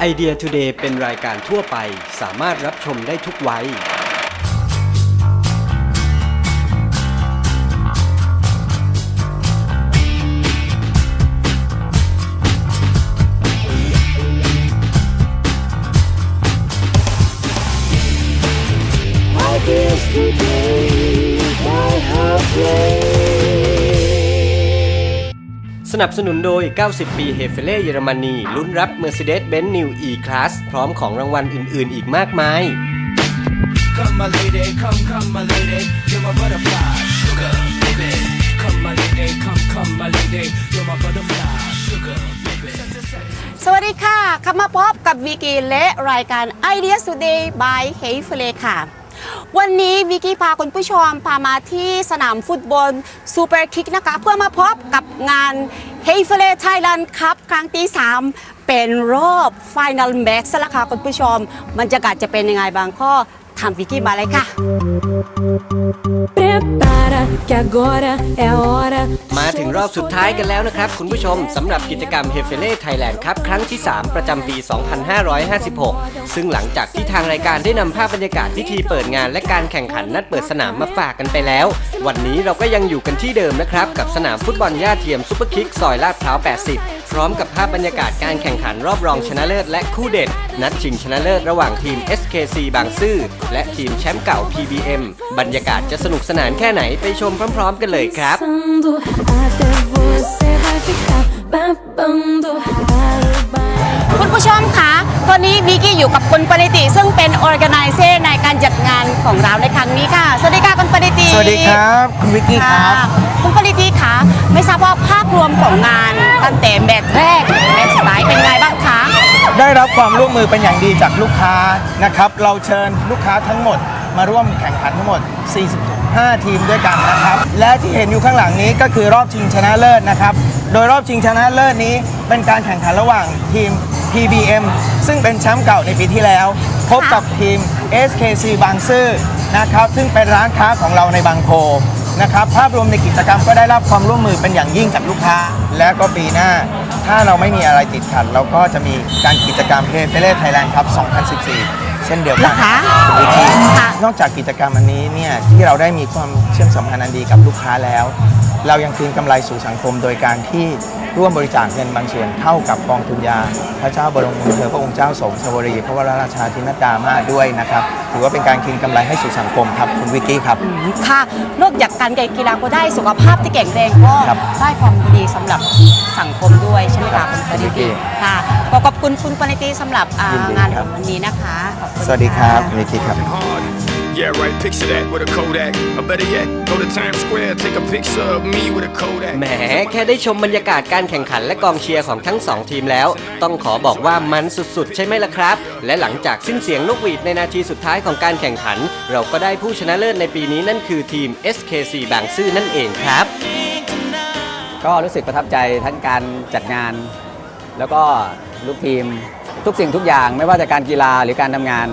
ไอเดีย Today เป็นรายการทั่วไป สามารถรับชมได้ทุกวัย Ideas today by Halfway สนับสนุนโดย 90 ปีเฮเฟเล่เยอรมนี ลุ้นรับ Mercedes-Benz New E-Class พร้อมของรางวัลอื่น ๆ อีกมากมาย Come my lady, come come my lady, you're my butterfly, sugar baby. Come my lady, come come my lady, you're my butterfly, sugar baby. สวัสดีค่ะกลับมาพบกับวิกิและรายการ Ideas Today by h e y f l e ค่ะ วันนี้วิกิพาคุณผู้ชมพามาที่สนามฟุตบอลซูเปอร์คิกนะคะ เพื่อมาพบกับงาน h e y f l e Thailand Cup ครั้งที่ 3 เป็นรอบฟิแนลแม็กซ์ละค่ะคุณผู้ชมบรรยากาศจะเป็นยังไงบางข้อ ทำวิกิมาเลยค่ะ Prepara que agora é a hora มาถึงรอบสุดท้ายกันแล้วนะครับ คุณผู้ชมสำหรับกิจกรรมเฮเฟเล่ไทยแลนด์ครับ ครั้งที่ 3 ประจำปี 2556 ซึ่งหลังจากที่ทางรายการได้นำภาพบรรยากาศพิธีเปิดงาน และการแข่งขันนัดเปิดสนามมาฝากกันไปแล้ว วันนี้เราก็ยังอยู่กันที่เดิมนะครับ กับสนามฟุตบอลย่าเทียมซุปเปอร์คิกซอยลาดพร้าว 80 พร้อมกับภาพบรรยากาศการแข่งขันรอบรองชนะเลิศและคู่เด็ด นัดชิงชนะเลิศระหว่างทีม SKC บางซื่อและทีมแชมป์เก่า PBM บรรยากาศจะสนุกสนานแค่ไหนไปชมพร้อม ๆ กันเลยครับ Passando, até você vai ficar babando para o baile. คุณผู้ชมคะ ตอนนี้วิกกี้อยู่กับคุณปณิติ ซึ่งเป็น organizer ในการจัดงานของเราในครั้งนี้ค่ะ สวัสดีค่ะคุณปณิติ สวัสดีครับ คุณวิกกี้ครับะคุณปณิติคะ ไม่ทราบว่าภาพรวมของงานตั้งแต่แมตช์แรกถึงแมตช์สุดท้ายเป็นไงบ้างคะ ได้รับความร่วมมือเป็นอย่างดีจากลูกค้านะครับ เราเชิญลูกค้าทั้งหมด มาร่วมแข่งขันทั้งหมด 45 ทีมด้วยกันนะครับ และที่เห็นอยู่ข้างหลังนี้ก็คือรอบชิงชนะเลิศนะครับ โดยรอบชิงชนะเลิศนี้ เป็นการแข่งขันระหว่างทีม PBM ซึ่งเป็นแชมป์เก่าในปีที่แล้ว พบกับทีม SKC บางซื่อนะครับ ซึ่งเป็นร้านค้าของเราในบางโพ นะครับภาพรวมในกิจกรรมก็ได้รับความร่วมมือเป็นอย่างยิ่งจากลูกค้า และก็ปีหน้า ถ้าเราไม่มีอะไรติดขัด เราก็จะมีการกิจกรรมเฮเฟเล่ไทยแลนด์ครับ 2014 เช่นเดียวกันนะคะคุณวิธีค่ะนอกจากกิจกรรมอันนี้เนี่ยที่เราได้มีความเชื่อมสัมพันธ์อันดีกับลูกค้าแล้ว เรายังคืนกำไรสู่สังคมโดยการที่ร่วมบริจาคเงินบางส่วนเข้ากับกองทุนยา พระเจ้าบรมวงศ์เธอพระองค์เจ้าสมสวรีพระวรราชาธินัดดามาศด้วยนะครับถือว่าเป็นการคืนกำไรให้สู่สังคมครับคุณวิกกี้ครับค่ะนอกจากการแข่งกีฬาก็ได้สุขภาพที่แข็งแรงก็ครับได้ความดีสำหรับสังคมด้วยใช่ไหมครัคะบคุณปณิยินดีติค่ะขอขอบคุณคุณปณิติสำหรับอ่ายินดีงานครับวันนี้นะคะขอบคุณสวัสดีครับะคุณวิกกี้ครับ Hard. Yeah, right, picture that with a Kodak. Or better yet, go to Times Square, take a picture of me with a Kodak. แหมแค่ได้ชมบรรยากาศการแข่งขันและกองเชียร์ของทั้งสองทีมแล้ว ต้องขอบอกว่ามันสุดๆ ใช่ไหมล่ะครับ และหลังจากสิ้นเสียงลูกหวีดในนาทีสุดท้ายของการแข่งขัน เราก็ได้ผู้ชนะเลิศในปีนี้นั่นคือทีม SKC บางซื่อนั่นเองครับ ก็รู้สึกประทับใจทั้งการจัดงาน แล้วก็ลูกทีมทุกสิ่งทุกอย่างไม่ว่าจะการกีฬาหรือการทำงาน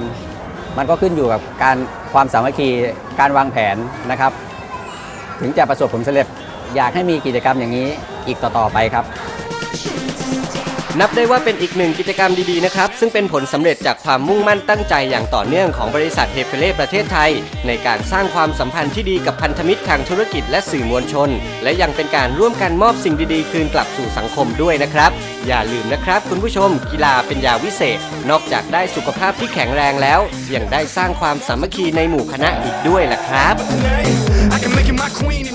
มันก็ขึ้นอยู่กับการความสามัคคีการวางแผนนะครับ ถึงจะประสบผลสำเร็จอยากให้มีกิจกรรมอย่างนี้อีกต่อๆไปครับ นับได้ว่าเป็นอีกหนึ่งกิจกรรมดีๆนะครับ ซึ่งเป็นผลสำเร็จจากความมุ่งมั่นตั้งใจอย่างต่อเนื่องของบริษัทเฮเฟเล่ประเทศไทย ในการสร้างความสัมพันธ์ที่ดีกับพันธมิตรทางธุรกิจและสื่อมวลชน และยังเป็นการร่วมกันมอบสิ่งดีๆ คืนกลับสู่สังคมด้วยนะครับ อย่าลืมนะครับ คุณผู้ชม กีฬาเป็นยาวิเศษ นอกจากได้สุขภาพที่แข็งแรงแล้ว ยังได้สร้างความสามัคคีในหมู่คณะอีกด้วยล่ะครับ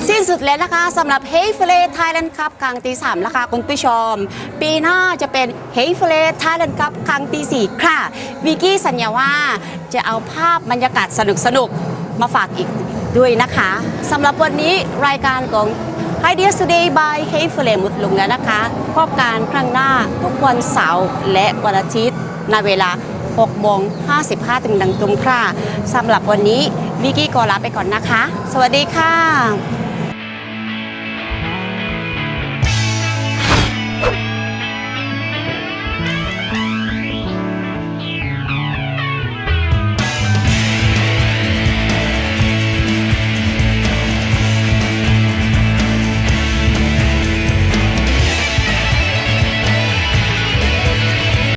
สิ้นสุดแล้วนะคะสำหรับ h e y f l e Thailand Cup ครั้งที่3แล้วค่ะคุณผู้ชม ปีหน้าจะเป็น h e y f l e Thailand Cup ครั้งที่ 4 ค่ะ วิกกี้สัญญาว่าจะเอาภาพบรรยากาศสนุกๆมาฝากอีกด้วยนะคะสำหรับวันนี้รายการของ i d e a Today by h e y f l e หมดลงแล้วนะคะ พบกันครั้งหน้าทุกวันเสาร์และวันอาทิตย์ในเวลา 6โมง55 ถึงดังตุ้มค่ะสำหรับวันนี้วิกกี้ก็ลาไปก่อนนะคะ สวัสดีค่ะ